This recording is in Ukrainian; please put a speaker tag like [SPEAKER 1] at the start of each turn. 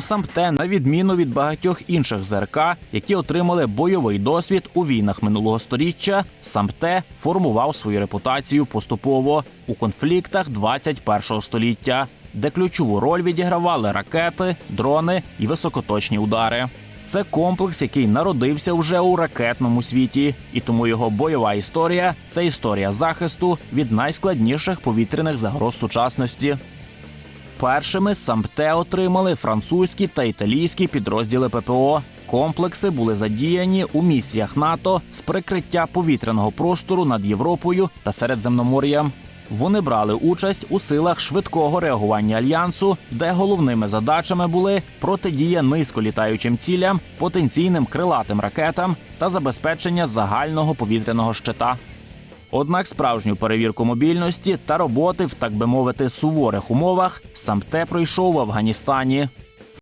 [SPEAKER 1] САМТЕ, на відміну від багатьох інших ЗРК, які отримали бойовий досвід у війнах минулого століття, САМТЕ формував свою репутацію поступово у конфліктах 21 століття, де ключову роль відігравали ракети, дрони і високоточні удари. Це комплекс, який народився вже у ракетному світі, і тому його бойова історія це історія захисту від найскладніших повітряних загроз сучасності. Першими САМТЕ отримали французькі та італійські підрозділи ППО. Комплекси були задіяні у місіях НАТО з прикриття повітряного простору над Європою та Середземномор'ям. Вони брали участь у силах швидкого реагування альянсу, де головними задачами були протидія низьколітаючим цілям, потенційним крилатим ракетам та забезпечення загального повітряного щита. Однак справжню перевірку мобільності та роботи в так би мовити суворих умовах САМТЕ пройшов в Афганістані.